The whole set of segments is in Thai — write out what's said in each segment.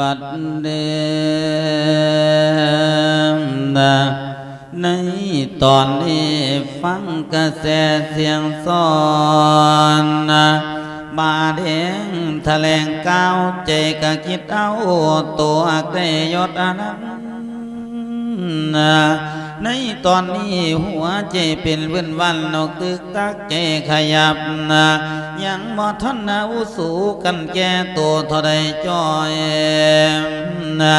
บัดเดมนะในตอนนี้ฟังกระแสเสียงสอนนะบาเดงแถลงก้าวใจกะคิดเอาตัวได้ยศอนันต์นะ ในตอนนี้หัวใจเป็นเว้นวันนกตึกตักใจขยับนะยังบ่ทันนาอุสูกันแก่ตัวเท่าใดจอยนะ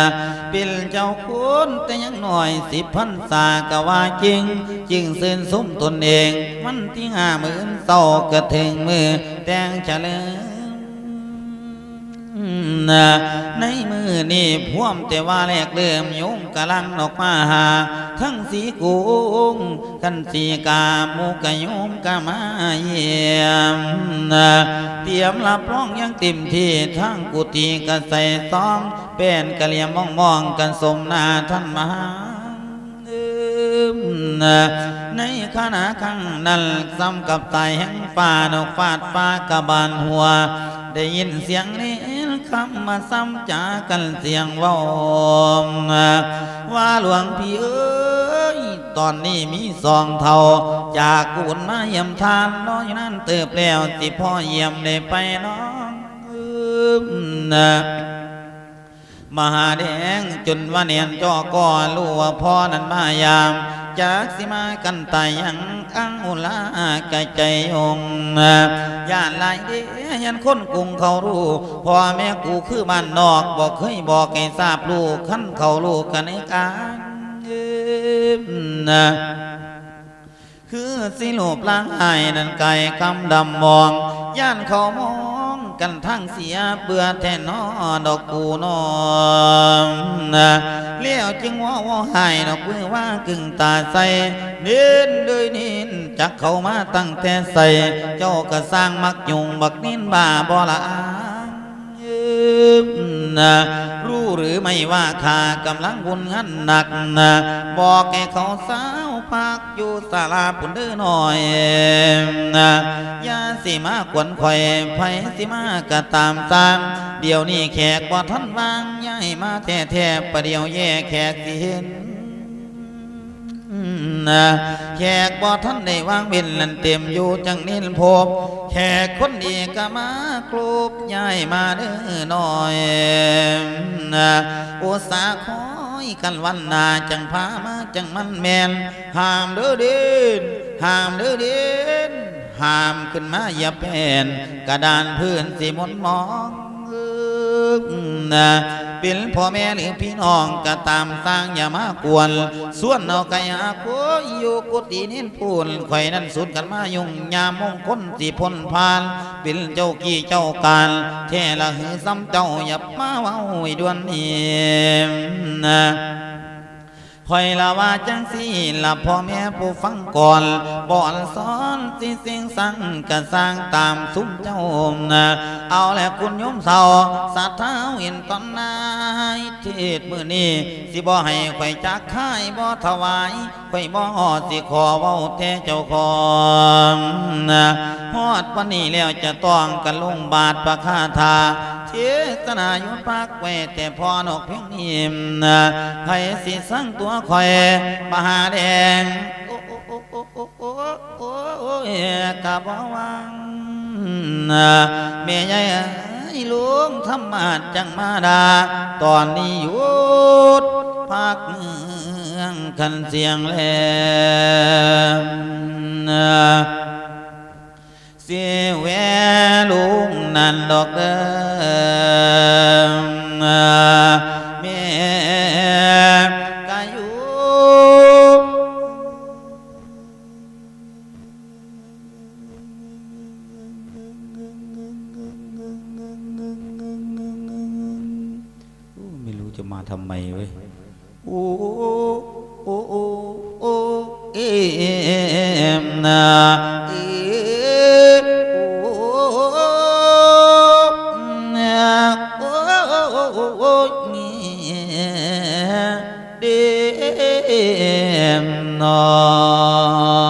เป็นเจ้าคุณแต่ยังหน่อยสิพันษากะว่าจริงจึงเส้นสมตนเอง มันที่ห้าหมื่นเศร้ากระถึงมือแต่งเฉลิมนะในมือนี่พ่วมแต่ว่าแรกเริ่มโยมกำลังออกมาหา ทั้งสีกุงกันสีกามุกยมกะมาเยี่ยมเตรียมรับรองยังต็มที่ทั้งกุฏิกะใส่ซอง เป็นกะเหลี่ยมมองมองๆกันสมนาท่านมหาในขณะข้างนั้นซ้ำกับตายแห่งฟ้านกฟาดฟ้ากระบานหัว ได้ยินเสียงนี้คำมาซ้ำจากันเสียงว่าว่าหลวงพี่เอ้ ตอนนี้มีสองเท่า จากกุนมาเยี่ยมทานน้อยนั่นเติบแล้วสิพ่อเยี่ยมได้ไปน้องนะมหาแดงจนว่าเนียนจอก่อรู้ว่าพ่อนั้นมายาม จากสิมากันตายยังอังอุลากะใจองย่านลายเดียันคนกรุงเขารู้พ่อแม่กูคือบ้านนอกบอกเคยบอกให้ทราบลูกขั้นเขาลูกกันในการ นะคือสิโลบล้างไห้นั่นไก่คำดำมอง ย่านเขามองกันทั้งเสียเบื่อแทนนอดอกกูนอนะเลี้ยวจึงว่าว่าไห้ดอกมือว่ากึ่งตาใสเน้นด้วยนินจักเขามาตั้งแต่ใสเจ้าก็สร้างมักยุงบักนินบ่าบ่ละอา นะรู้หรือไม่ว่าข้ากำลังวุ่นงานหนักนะบอกแกเขาสาวพักอยู่ศาลาปุ่นเด้อหน่อยนะยาสิมากวนข่อยไผสิมากะตามตามเดี๋ยวนี้แขกว่าท่านวางย้ายมาแท้แท้ๆประเดี๋ยวแย่แขกสิเห็นนะ แขกบ่ท่านได้วางเว้นนั่นเต็มอยู่จังนินพบแขกคนดีก็มากรูบย้ายมาเด้อหน่อยอุตสาคอยกันวันนาจังพามาจังมันแมนห้ามเด้อเดินห้ามเด้อเดินห้ามขึ้นมาอย่าเป็นกระดานพื้นสีมนมองนะ เป็นพ่อแม่หรือพี่น้องก็ตามสร้างอย่ามากวนส่วนเอาไก่หาคุยอยู่กุฏินินพูนไข่นั้นสุดกันมายุ่งยามมงคลสีพ้นผ่านเป็นเจ้ากี้เจ้าการแท้ละหือซ้ำเจ้าอย่ามาว่าให้ด่วนนี้นะ คอยละว่าจังสีละพ่อแม่ผู้ฟังก่อนบ่อนสอนสิสิ่งสั่งกะสร้างตามซุ้มเจ้านะเอาแหละคุณโยมเศร้าสัทธาเห็นตอนนายเทศมือนี้สิบ่ให้ข่อยจักค่ายบ่ถวายข่อยบ่สิขอเว้าแต่เจ้าของนะฮอดวันนี้แล้วจะต้องกันลงบาทประคาทา เทศนายุปักไว้แต่พอนกเพียงนิ่มนะใครสิสั่งตัวคอยมหาแดงโอ้โอ้โอ้โอ้โอ้โอ้โอ้เอกะบ่วังนะแม่ใหญ่เอ้ยลุงธรรมาจังมาดา ตอนนี้หยุดพักเมืองคันเสียงแหลมเสียแวลุงนั่นดอกเดิม จะมาทำไมเว้ยโอ้โอ้โอ้โอ้เอ็มนาเอโอ้นาโอ้โอ้เนี่ยเดมนอ